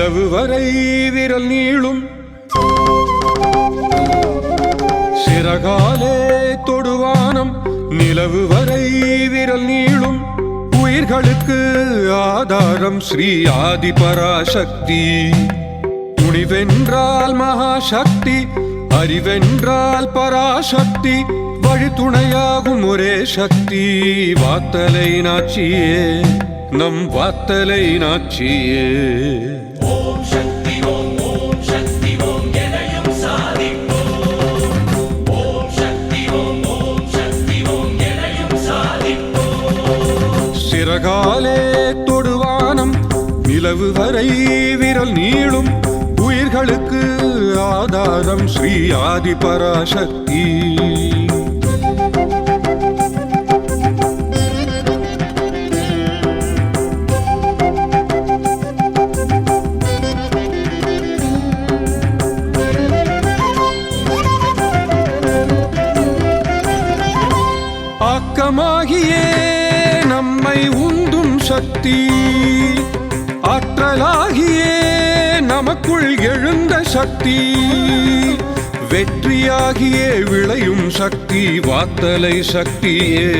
நிலவு வரை விரல் நீளும். சிறகாலே தொடுவானம் நிலவு வரை விரல் நீளும். உயிர்களுக்கு ஆதாரம் ஸ்ரீ ஆதி பராசக்தி துணிவென்றால் மகாசக்தி அறிவென்றால் பராசக்தி வழித்துணையாகும் ஒரே சக்தி. வாத்தலை நாச்சியே நம் வாத்தலை நாச்சியே. சிறகாலே தொடுவானம். நிலவு வரை விரல் நீளும். உயிர்களுக்கு ஆதாரம் ஸ்ரீ ஆதி பராசக்தி நம்மை உந்தும் சக்தி. ஆற்றலாகியே நமக்குள் எழுந்த சக்தி. வெற்றியாகியே விளையும் சக்தி வாத்தலை சக்தியே.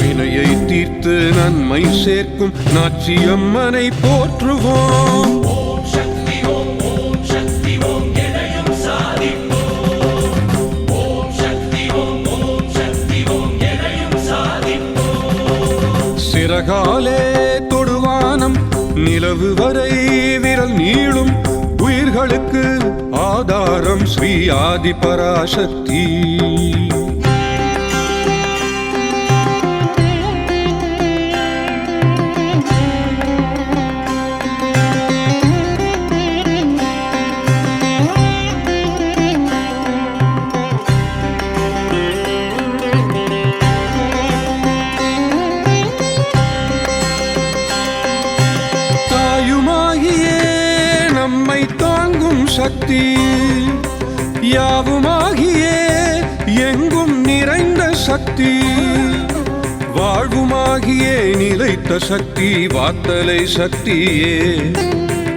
வினையை தீர்த்து நன்மை சேர்க்கும் நாச்சியம்மனை போற்றுவோம். சாதிப்போம் தொடுவானம் நிலவு வரை விரல் நீளும் உயிர்களுக்கு ஆதாரம் ஸ்ரீ ஆதி பராசக்தி நிலைத்த சக்தி வாத்தலை சக்தியே.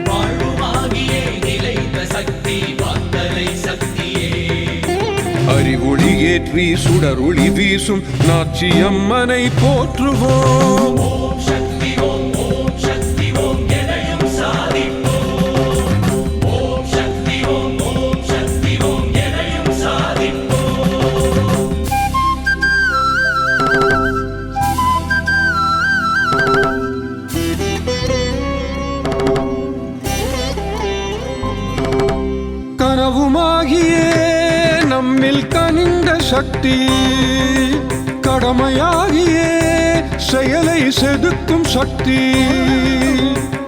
வாழ்வுமாகியே நிலைத்த சக்தி வாத்தலை சக்தியே. அறிவொளி ஏற்றி சுடரொளி வீசும் நாச்சியம்மனை போற்றுவோம். சக்தி கடமையாகியே செயலை செதுக்கும் சக்தி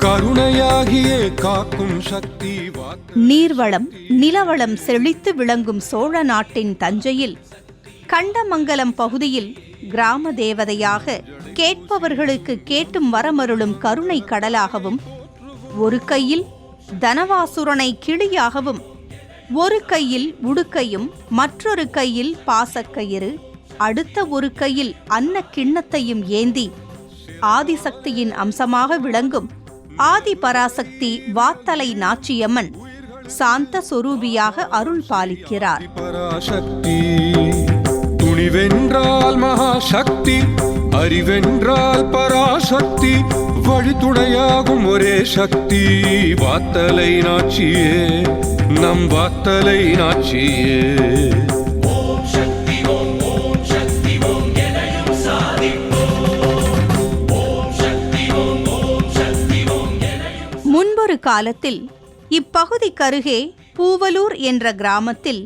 கருணையாகியே காக்கும் சக்தி நீர்வளம் நிலவளம் செழித்து விளங்கும் சோழ நாட்டின் தஞ்சையில் கண்டமங்கலம் பகுதியில் கிராம தேவதையாக கேட்பவர்களுக்கு கேட்டும் வரமருளும் கருணை கடலாகவும் ஒரு கையில் தனவாசுரனை கிளியாகவும் ஒரு கையில் உடுக்கையும் மற்றொரு கையில் பாசக்கயிறு அடுத்த ஒரு கையில் அன்ன கிண்ணத்தையும் ஏந்தி ஆதிசக்தியின் அம்சமாக விளங்கும். ஆதி பராசக்தி வாத்தலை நாச்சியம்மன் சாந்த சொரூபியாக அருள் பாலிக்கிறார். பராசக்தி துணிவென்றால் மகாசக்தி அறிவென்றால் பராசக்தி வழித்துணையாகும் ஒரே சக்தி வாத்தலை நாச்சியே நம் வாத்தலை நாச்சியே முன்பொரு காலத்தில் இப்பகுதிக்கருகே பூவலூர் என்ற கிராமத்தில்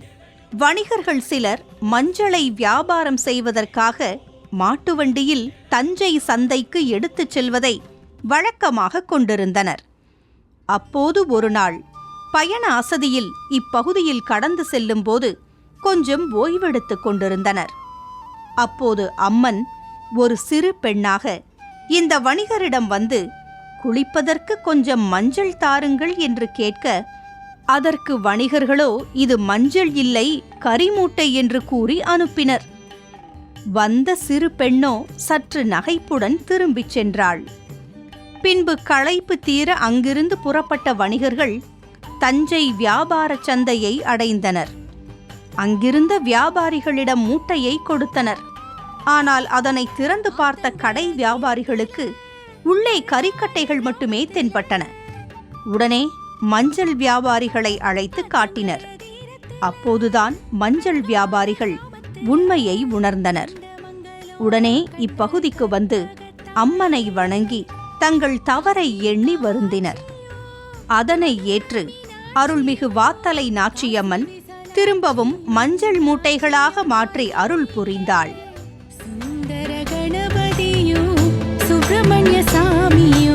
வணிகர்கள் சிலர் மஞ்சளை வியாபாரம் செய்வதற்காக மாட்டு வண்டியில் தஞ்சை சந்தைக்கு எடுத்துச் செல்வதை வழக்கமாக கொண்டிருந்தனர். அப்போது ஒருநாள் பயண அசதியில் இப்பகுதியில் கடந்து செல்லும்போது கொஞ்சம் ஓய்வெடுத்துக் கொண்டிருந்தனர். அப்போது அம்மன் ஒரு சிறு பெண்ணாக இந்த வணிகரிடம் வந்து குளிப்பதற்கு கொஞ்சம் மஞ்சள் தாருங்கள் என்று கேட்க அதற்கு வணிகர்களோ இது மஞ்சள் இல்லை கரிமூட்டை என்று கூறி அனுப்பினர். வந்த சிறு பெண்ணோ சற்று நகைப்புடன் திரும்பிச் சென்றாள். பின்பு களைப்பு தீர அங்கிருந்து புறப்பட்ட வணிகர்கள் தஞ்சை வியாபார சந்தையை அடைந்தனர். அங்கிருந்த வியாபாரிகளிடம் மூட்டையை கொடுத்தனர். ஆனால் அதனை திறந்து பார்த்த கடை வியாபாரிகளுக்கு உள்ளே கறிக்கட்டைகள் மட்டுமே தென்பட்டன. உடனே மஞ்சள் வியாபாரிகளை அழைத்து காட்டினர். அப்போதுதான் மஞ்சள் வியாபாரிகள் உண்மையை உணர்ந்தனர். உடனே இப்பகுதிக்கு வந்து அம்மனை வணங்கி தங்கள் தவறை எண்ணி வருந்தினர். அதனை ஏற்று அருள்மிகு வாத்தலை நாச்சியம்மன் திரும்பவும் மஞ்சள் மூட்டைகளாக மாற்றி அருள் புரிந்தாள். சுப்பிரமணிய சாமியும்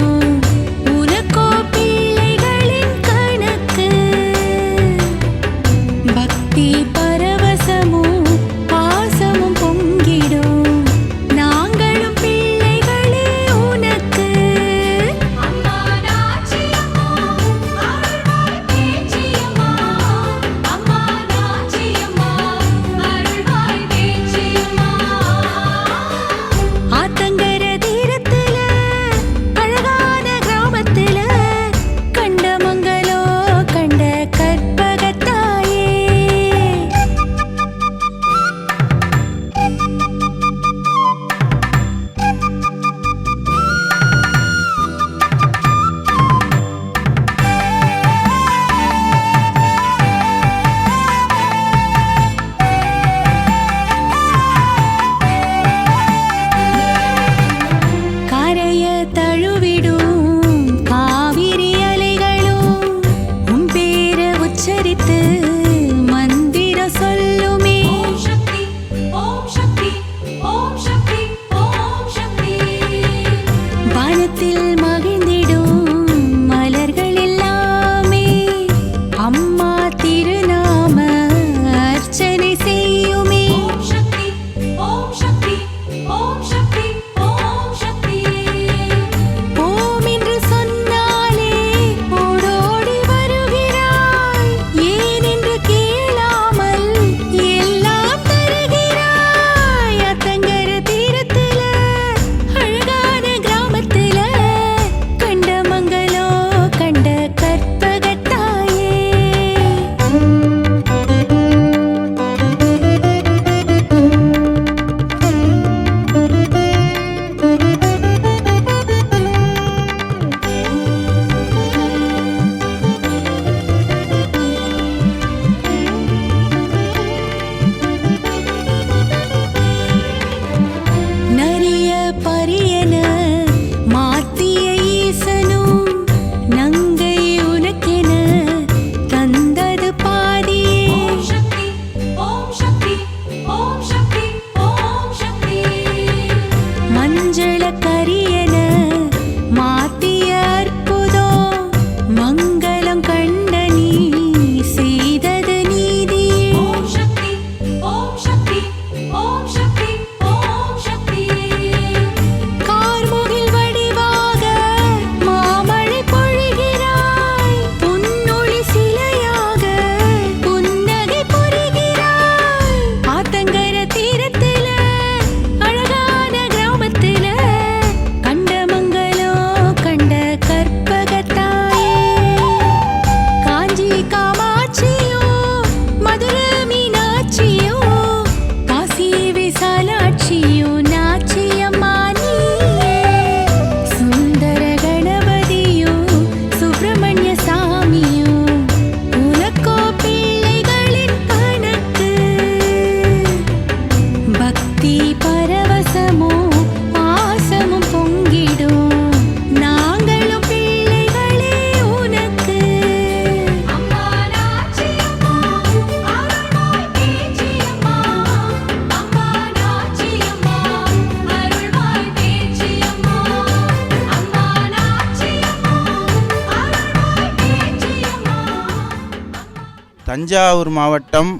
தஞ்சாவூர் மாவட்டம்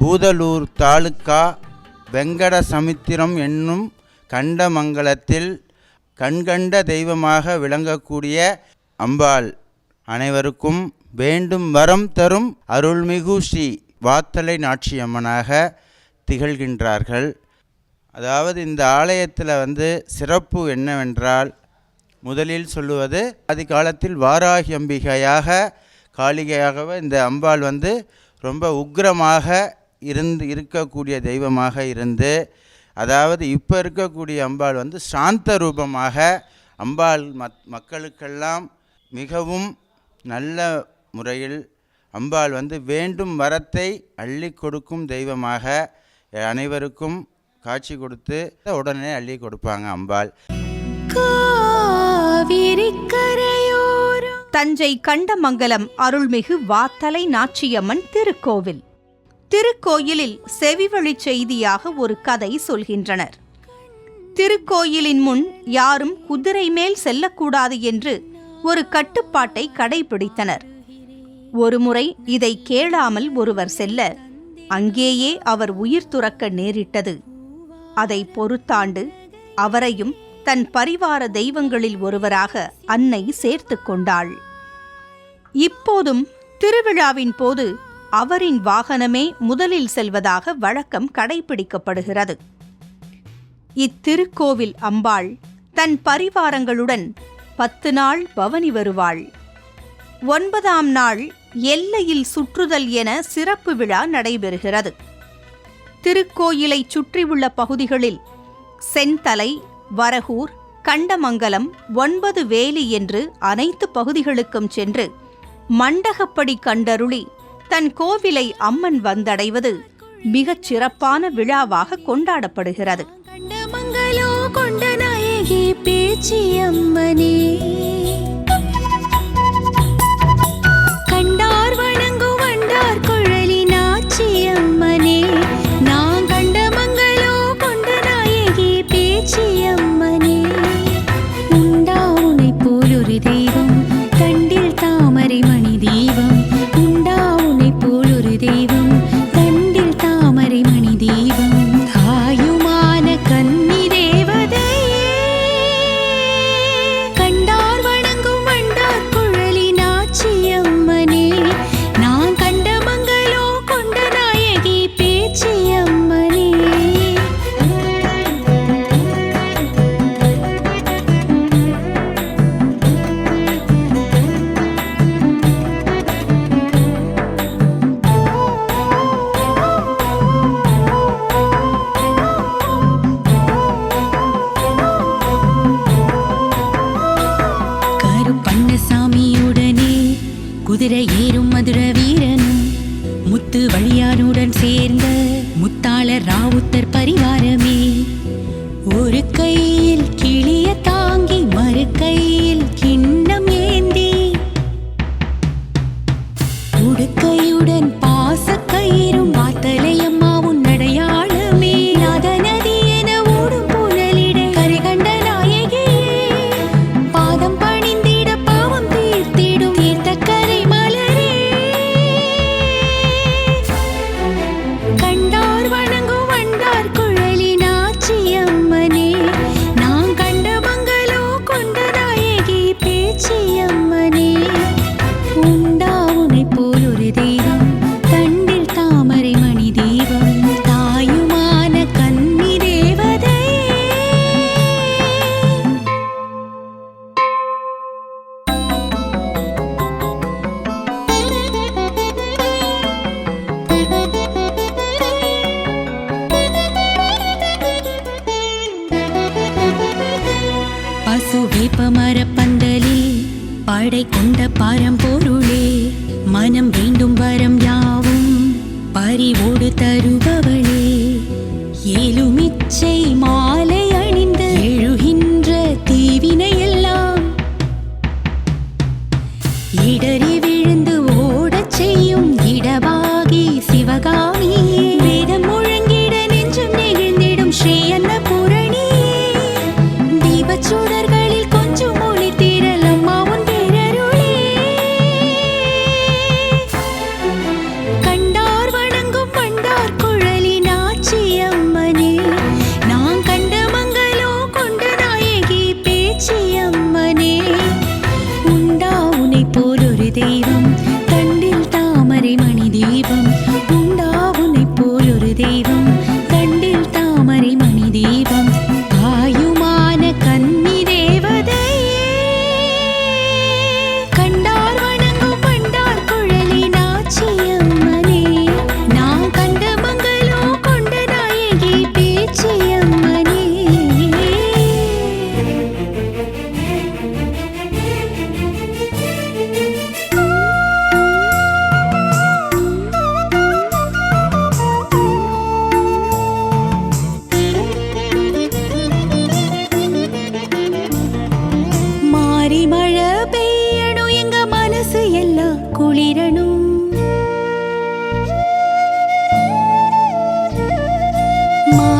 பூதலூர் தாலுக்கா வெங்கட சமுத்திரம் என்னும் கண்டமங்கலத்தில் கண்கண்ட தெய்வமாக விளங்கக்கூடிய அம்பாள். அனைவருக்கும் வேண்டும் வரம் தரும் அருள்மிகு ஸ்ரீ வாத்தலை நாட்சியம்மனாக திகழ்கின்றார்கள். அதாவது இந்த ஆலயத்தில் வந்து சிறப்பு என்னவென்றால் முதலில் சொல்லுவது ஆதி காலத்தில் வாராகி அம்பிகையாக காளிகையாகவே இந்த அம்பாள் வந்து ரொம்ப உக்கிரமாக இருந்து இருக்கக்கூடிய தெய்வமாக இருந்து அதாவது இப்போ இருக்கக்கூடிய அம்பாள் வந்து சாந்த ரூபமாக அம்பாள் மத் மக்களுக்கெல்லாம் மிகவும் நல்ல முறையில் அம்பாள் வந்து வேண்டும் வரத்தை அள்ளி கொடுக்கும் தெய்வமாக அனைவருக்கும் காட்சி கொடுத்து உடனே அள்ளி கொடுப்பாங்க அம்பாள். காவிரி கரை தஞ்சை கண்டமங்கலம் அருள்மிகு வாத்தலை நாச்சியம்மன் திருக்கோவில். திருக்கோயிலில் செவிவழிச் செய்தியாக ஒரு கதை சொல்கின்றனர். திருக்கோயிலின் முன் யாரும் குதிரை மேல் செல்லக்கூடாது என்று ஒரு கட்டுப்பாட்டை கடைபிடித்தனர். ஒருமுறை இதை கேளாமல் ஒருவர் செல்ல அங்கேயே அவர் உயிர் துறக்க நேரிட்டது. அதை பொறுத்தாண்டு அவரையும் தன் பரிவார தெய்வங்களில் ஒருவராக அன்னை சேர்த்து கொண்டாள். இப்போதும் திருவிழாவின் போது அவரின் வாகனமே முதலில் செல்வதாக வழக்கம் கடைபிடிக்கப்படுகிறது. இத்திருக்கோவில் அம்பாள் தன் பரிவாரங்களுடன் பத்து நாள் பவனி வருவாள். ஒன்பதாம் நாள் எல்லையில் சுற்றுதல் என சிறப்பு விழா நடைபெறுகிறது. திருக்கோயிலை சுற்றியுள்ள பகுதிகளில் செந்தலை வரகூர் கண்டமங்கலம் ஒன்பது வேலி என்று அனைத்து பகுதிகளுக்கும் சென்று மண்டகப்படி கண்டருளி தன் கோவிலை அம்மன் வந்தடைவது மிகச் சிறப்பான விழாவாக கொண்டாடப்படுகிறது. கொண்ட நாயகி கண்டார் வணங்கும் வண்டார் ராவுத்தர் பரிவாரமே. ஒரு கையில் கிளிய தாங்கி மறு கையில்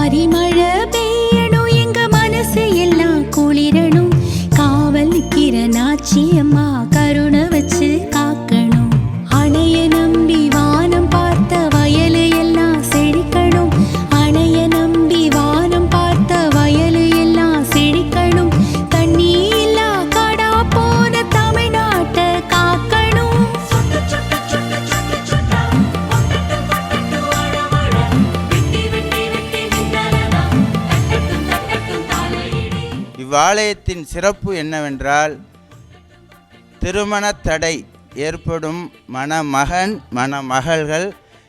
மாறி பெய்யணும் எங்க மனசு எல்லாம் குளிரணும். காவல் நிக்கிற நாச்சியம்மா இவ்வாலயத்தின் சிறப்பு என்னவென்றால் திருமண தடை ஏற்படும் மணமகன் மணமகள்கள்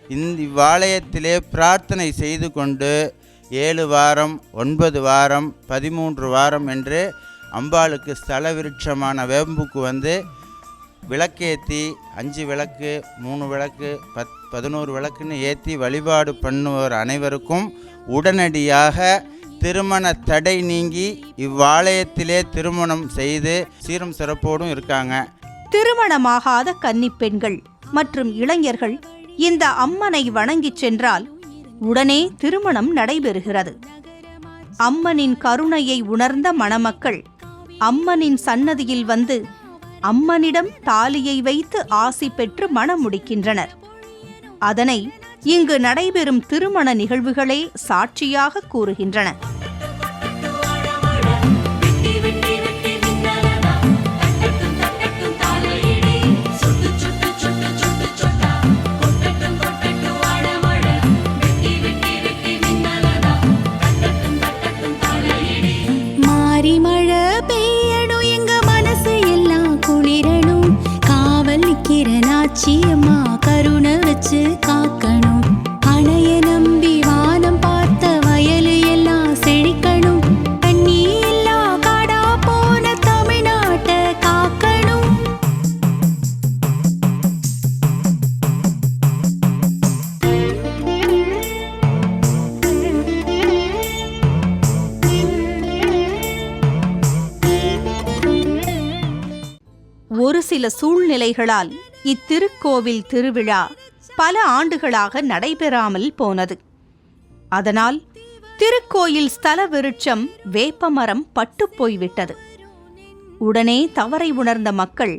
இந்த இவ்வாலயத்திலே பிரார்த்தனை செய்து கொண்டு ஏழு வாரம் ஒன்பது வாரம் பதிமூன்று வாரம் என்று அம்பாளுக்கு ஸ்தல விருட்சமான வேம்புக்கு வந்து விளக்கேற்றி அஞ்சு விளக்கு மூணு விளக்கு பத் பதினோரு விளக்குன்னு ஏற்றி வழிபாடு பண்ணுவோர் அனைவருக்கும் உடனடியாக திருமண தடை நீங்கி இவ்வாலயத்திலே திருமணம் செய்து சீரும் சிறப்போடும் இருக்காங்க. திருமணமாகாத கன்னி பெண்கள் மற்றும் இளைஞர்கள் இந்த அம்மனை வணங்கிச் சென்றால் உடனே திருமணம் நடைபெறுகிறது. அம்மனின் கருணையை உணர்ந்த மணமக்கள் அம்மனின் சன்னதியில் வந்து அம்மனிடம் தாலியை வைத்து ஆசி பெற்று மணம் முடிக்கின்றனர். அதனை இங்கு நடைபெறும் திருமண நிகழ்வுகளே சாட்சியாக கூறுகின்றன. சூழ்நிலைகளால் இத்திருக்கோவில் திருவிழா பல ஆண்டுகளாக நடைபெறாமல் போனது. அதனால் திருக்கோயில் ஸ்தல விருட்சம் வேப்பமரம் பட்டுப்போய்விட்டது உடனே தவறை உணர்ந்த மக்கள்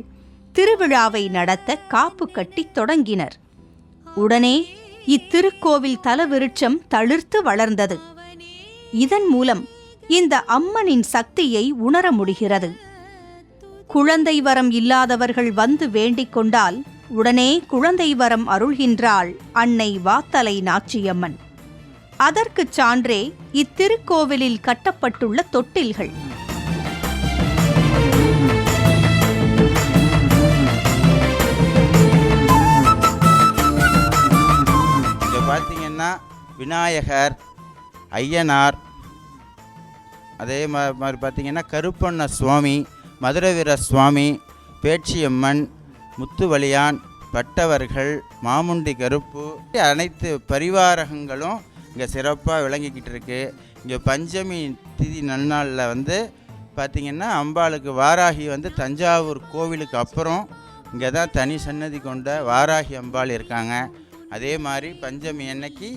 திருவிழாவை நடத்த காப்பு கட்டித் தொடங்கினர். உடனே இத்திருக்கோவில் தலவிருட்சம் தளிர்த்து வளர்ந்தது. இதன் மூலம் இந்த அம்மனின் சக்தியை உணர முடிகிறது. குழந்தை வரம் இல்லாதவர்கள் வந்து வேண்டிக் கொண்டால் உடனே குழந்தை வரம் அருள்கின்றாள் அன்னை வாத்தலை நாச்சியம்மன். அதற்குச் சான்றே இத்திருக்கோவிலில் கட்டப்பட்டுள்ள தொட்டில்கள். பார்த்தீங்கன்னா விநாயகர் ஐயனார் அதே மாதிரி பார்த்தீங்கன்னா கருப்பண்ண சுவாமி மதுரை வீரர் சுவாமி பேச்சியம்மன் முத்துவலியான் பட்டவர்கள் மாமுண்டி கருப்பு அனைத்து பரிவாரகங்களும் இங்கே சிறப்பாக விளங்கிக்கிட்டு இருக்கு. இங்கே பஞ்சமி திதி நன்னாளில் வந்து பார்த்திங்கன்னா அம்பாளுக்கு வாராகி வந்து தஞ்சாவூர் கோவிலுக்கு அப்புறம் இங்கே தான் தனி சன்னதி கொண்ட வாராகி அம்பாள் இருக்காங்க. அதே மாதிரி பஞ்சமி அன்னைக்கு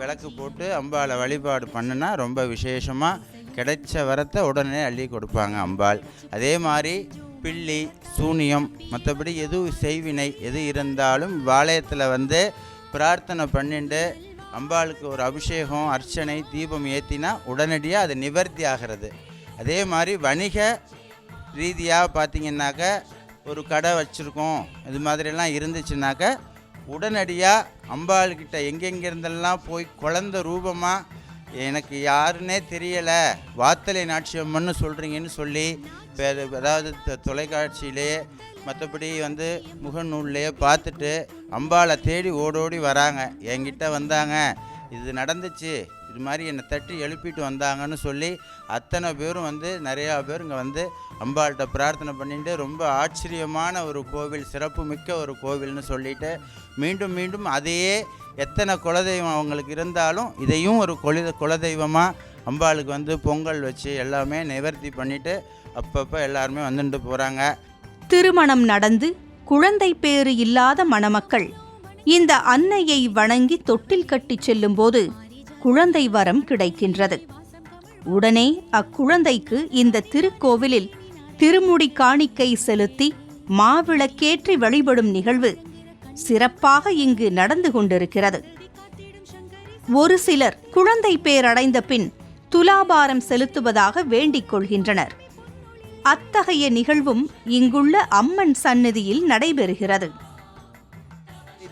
விளக்கு போட்டு அம்பாளை வழிபாடு பண்ணுனா ரொம்ப விசேஷமாக கிடைச்ச வரத்தை உடனே அள்ளி கொடுப்பாங்க அம்பாள். அதே மாதிரி பில்லி சூனியம் மற்றபடி எது செய்வினை எது இருந்தாலும் வாளையத்தில் வந்து பிரார்த்தனை பண்ணிட்டு அம்பாளுக்கு ஒரு அபிஷேகம் அர்ச்சனை தீபம் ஏற்றினா உடனடியாக அது நிவர்த்தி ஆகிறது. அதே மாதிரி வணிக ரீதியாக பார்த்தீங்கன்னாக்க ஒரு கடை வச்சுருக்கோம் இது மாதிரிலாம் இருந்துச்சுனாக்க உடனடியாக அம்பாள்கிட்ட எங்கெங்கிருந்தெல்லாம் போய் குழந்த ரூபமாக எனக்கு யாருன்னே தெரியலை. வாத்தலை நாட்சியம்மன்னு சொல்கிறீங்கன்னு சொல்லி இப்போ அதாவது தொலைக்காட்சியிலே மற்றபடி வந்து முகநூல்லையே பார்த்துட்டு அம்பாளை தேடி ஓடோடி வராங்க. என்கிட்ட வந்தாங்க. இது நடந்துச்சு. இது மாதிரி என்னை தட்டி எழுப்பிட்டு வந்தாங்கன்னு சொல்லி அத்தனை பேரும் வந்து நிறையா பேர் இங்கே வந்து அம்பாள்கிட்ட பிரார்த்தனை பண்ணிட்டு ரொம்ப ஆச்சரியமான ஒரு கோவில் சிறப்பு மிக்க ஒரு கோவில்னு சொல்லிட்டு மீண்டும் மீண்டும் அதையே எத்தனை குலதெய்வம் அவங்களுக்கு இருந்தாலும் இதையும் ஒரு குல குலதெய்வமாக அம்பாளுக்கு வந்து பொங்கல் வச்சு எல்லாமே நிவர்த்தி பண்ணிவிட்டு அப்பப்போ எல்லாருமே வந்துட்டு போகிறாங்க திருமணம் நடந்து குழந்தை பேறு இல்லாத மணமக்கள். இந்த அன்னையை வணங்கி தொட்டில் கட்டிச் செல்லும்போது குழந்தை வரம் கிடைக்கின்றது. உடனே அக்குழந்தைக்கு இந்த திருக்கோவிலில் திருமுடி காணிக்கை செலுத்தி மாவிளக்கேற்றி வழிபடும் நிகழ்வு சிறப்பாக இங்கு நடந்து கொண்டிருக்கிறது. ஒரு சிலர் குழந்தை பேரடைந்த பின் துலாபாரம் செலுத்துவதாக வேண்டிக் கொள்கின்றனர். அத்தகைய நிகழ்வும் இங்குள்ள அம்மன் சந்நிதியில் நடைபெறுகிறது.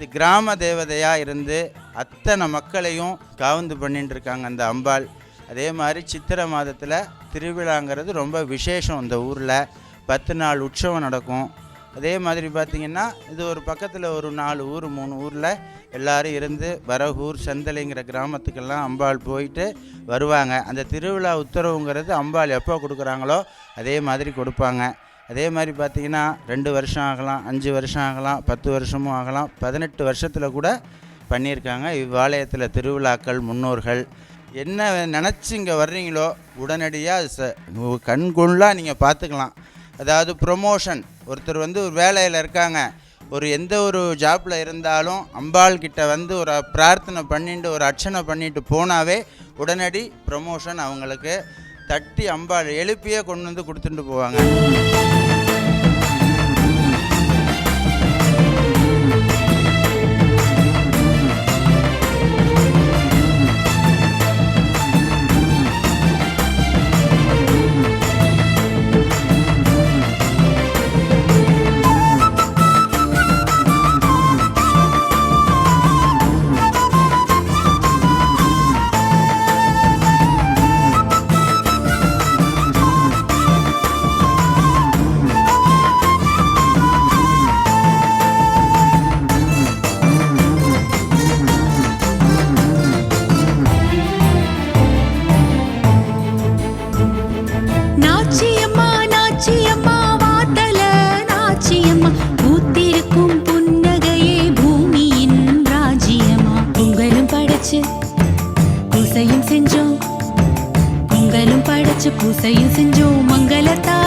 இது கிராம தேவதையாக இருந்து அத்தனை மக்களையும் காவந்து பண்ணிட்டு இருக்காங்க அந்த அம்பாள். அதே மாதிரி சித்திரை மாதத்தில் திருவிழாங்கிறது ரொம்ப விசேஷம் இந்த ஊரில். பத்து நாள் உற்சவம் நடக்கும். அதே மாதிரி பார்த்திங்கன்னா இது ஒரு பக்கத்தில் ஒரு நாலு ஊர் மூணு ஊரில் எல்லாரும் இருந்து வரகூர் செந்தலைங்கிற கிராமத்துக்கெல்லாம் அம்பாள் போயிட்டு வருவாங்க. அந்த திருவிழா உத்தரவுங்கிறது அம்பாள் எப்போ கொடுக்குறாங்களோ அதே மாதிரி கொடுப்பாங்க. அதே மாதிரி பார்த்தீங்கன்னா ரெண்டு வருஷம் ஆகலாம் அஞ்சு வருஷம் ஆகலாம் பத்து வருஷமும் ஆகலாம் பதினெட்டு வருஷத்தில் கூட பண்ணியிருக்காங்க. இவ்வாலயத்தில் திருவிழாக்கள் முன்னோர்கள் என்ன நினச்சி இங்கே வர்றீங்களோ உடனடியாக ச கண்கொள்ளாக நீங்கள் பார்த்துக்கலாம் அதாவது ப்ரொமோஷன் ஒருத்தர் வந்து ஒரு வேலையில் இருக்காங்க. ஒரு எந்த ஒரு ஜாப்பில் இருந்தாலும் அம்பாள் கிட்ட வந்து ஒரு பிரார்த்தனை பண்ணிட்டு ஒரு அர்ச்சனை பண்ணிட்டு போனாவே உடனடி ப்ரொமோஷன் அவங்களுக்கு தட்டி அம்பாள் எழுப்பியே கொண்டு வந்து கொடுத்துட்டு போவாங்க. பூசையும் செஞ்சோம் மங்களத்தா.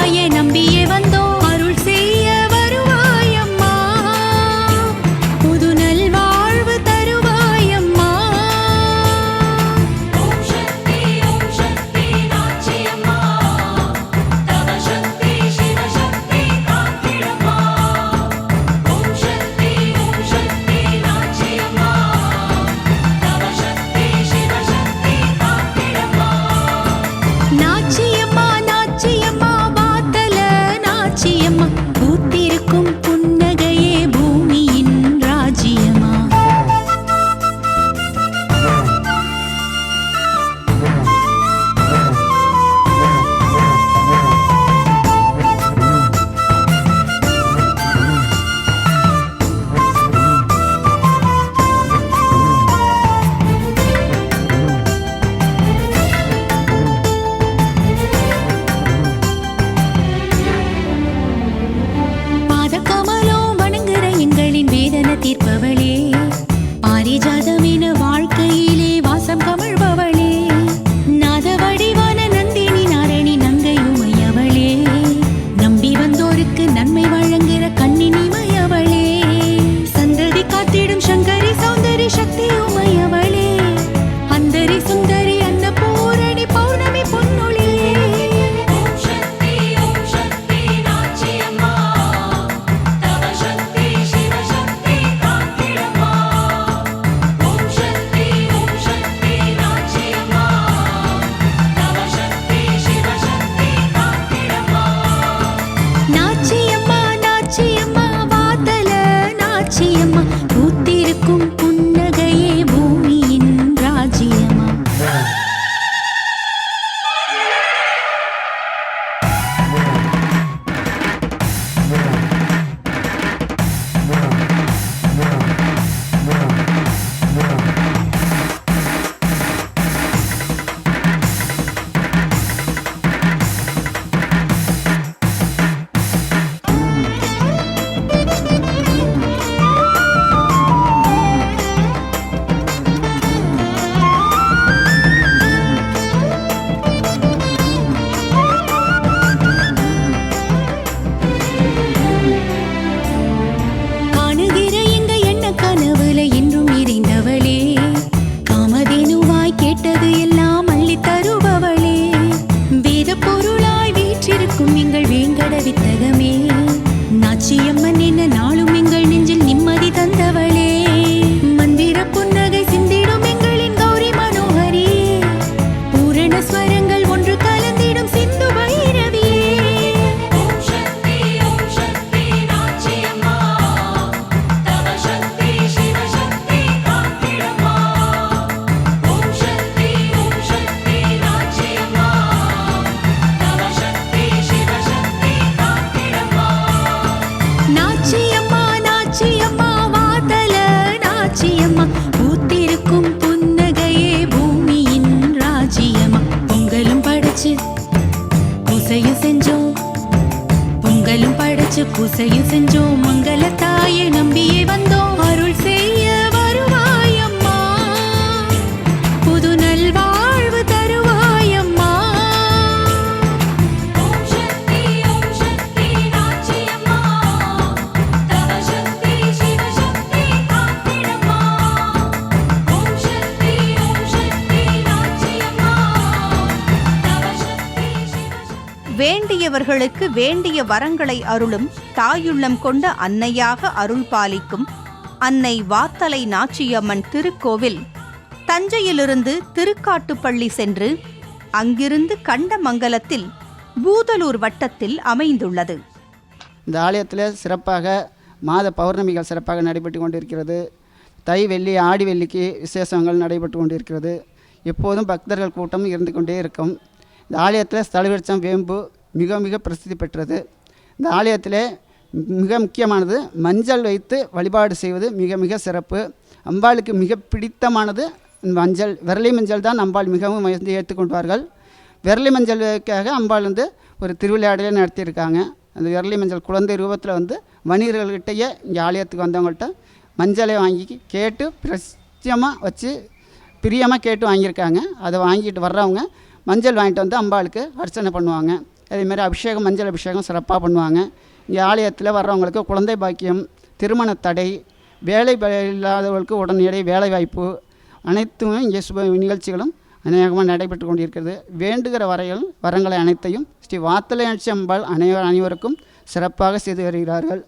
பொங்கலும் படைச்சு பூசையும் செஞ்சோம். மங்கள தாயை நம்பியே வந்தோம். வேண்டியவர்களுக்கு வேண்டிய வரங்களை அருளும் தாயுள்ளம் கொண்ட அன்னையாக அருள் பாலிக்கும் அன்னை வாத்தலை நாச்சியம்மன் திருக்கோவில். தஞ்சையிலிருந்து திருக்காட்டுப்பள்ளி சென்று அங்கிருந்து கண்டமங்கலத்தில் பூதலூர் வட்டத்தில் அமைந்துள்ளது. இந்த ஆலயத்தில் சிறப்பாக மாத பௌர்ணமிகள் சிறப்பாக நடைபெற்று கொண்டிருக்கிறது. தை வெள்ளி ஆடி வெள்ளிக்கு விசேஷங்கள் நடைபெற்று கொண்டிருக்கிறது. எப்போதும் பக்தர்கள் கூட்டம் இருந்து கொண்டே இருக்கும். இந்த ஆலயத்தில் ஸ்தலவிருச்சம் வேம்பு மிக மிக பிரசித்தி பெற்றது. இந்த ஆலயத்தில் மிக முக்கியமானது மஞ்சள் வைத்து வழிபாடு செய்வது மிக மிக சிறப்பு. அம்பாளுக்கு மிக பிடித்தமானது மஞ்சள் விரலி மஞ்சள் தான் அம்பாள் மிகவும் வந்து ஏற்றுக்கொள்வார்கள். விரலி மஞ்சளுக்காக அம்பாள் வந்து ஒரு திருவிளையாடலே நடத்தியிருக்காங்க. அந்த விரலி மஞ்சள் குழந்தை ரூபத்தில் வந்து வணிகர்கள்கிட்டயே இங்கே ஆலயத்துக்கு வந்தவங்கள்ட்ட மஞ்சளை வாங்கி கேட்டு பிரசியமாக வச்சு பிரியமாக கேட்டு வாங்கியிருக்காங்க. அதை வாங்கிட்டு வர்றவங்க மஞ்சள் வாங்கிட்டு வந்து அம்பாளுக்கு அர்ச்சனை பண்ணுவாங்க. அதேமாதிரி அபிஷேகம் மஞ்சள் அபிஷேகம் சிறப்பாக பண்ணுவாங்க. இங்கே ஆலயத்தில் வர்றவங்களுக்கு குழந்தை பாக்கியம் திருமண தடை வேலை இல்லாதவர்களுக்கு உடனடியே வேலை வாய்ப்பு அனைத்துமே இங்கே சுப நிகழ்ச்சிகளும் அநேகமாக நடைபெற்று கொண்டிருக்கிறது. வேண்டுகிற வரைகள் வரங்களை அனைத்தையும் ஸ்ரீ வாத்தலை அம்பாள் அனைவர் அனைவருக்கும் சிறப்பாக செய்து வருகிறார்கள்.